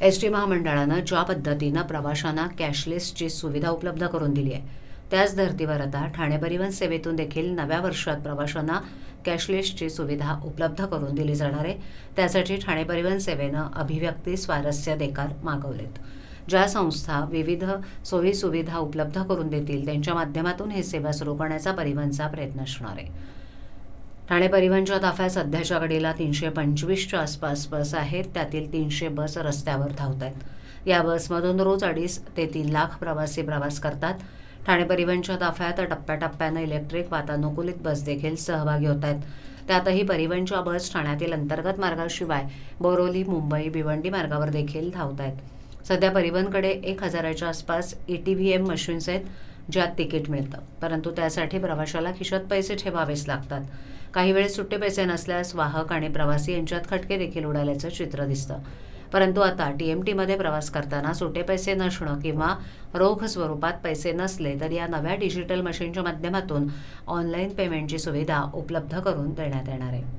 S T महामंडळानं ज्या पद्धतीनं प्रवाशांना कॅशलेसची सुविधा उपलब्ध करून दिली आहे त्याच धर्तीवर आता ठाणे परिवहन सेवेतून देखील नव्या वर्षात प्रवाशांना कॅशलेसची सुविधा उपलब्ध करून दिली जाणार आहे. त्यासाठी ठाणे परिवहन सेवेनं अभिव्यक्ती स्वारस्य देकार मागवलेत. ज्या संस्था विविध सोयी सुविधा उपलब्ध करून देतील त्यांच्या माध्यमातून ही सेवा सुरू करण्याचा परिवहनचा प्रयत्न असणार आहे. ठाणे परिवहनच्या ताफ्यात सध्याच्या घडीला तीनशे पंचवीसच्या आसपास बस आहेत. त्यातील तीनशे बस रस्त्यावर धावत आहेत. या बसमधून रोज अडीच ते तीन लाख प्रवासी प्रवास करतात. ठाणे परिवहनच्या ताफ्यात टप्प्याटप्प्यानं इलेक्ट्रिक वातानुकूलित बस देखील सहभागी होत आहेत. त्यातही परिवहनच्या बस ठाण्यातील अंतर्गत मार्गाशिवाय बोरोली मुंबई भिवंडी मार्गावर देखील धावत आहेत. सध्या परिवहनकडे एक हजाराच्या आसपास E T V M machines आहेत. ज्यात तिकीट मिळतं. परंतु त्यासाठी प्रवाशाला खिशात पैसे ठेवावेच लागतात. काही वेळेस सुट्टे पैसे नसल्यास वाहक आणि प्रवासी यांच्यात खटके देखील उडाल्याचं चित्र दिसतं. परंतु आता टी एम टीमध्ये प्रवास करताना सुटे पैसे नसणं किंवा रोख स्वरूपात पैसे नसले तर या नव्या डिजिटल मशीनच्या माध्यमातून ऑनलाईन पेमेंटची सुविधा उपलब्ध करून देण्यात येणार आहे.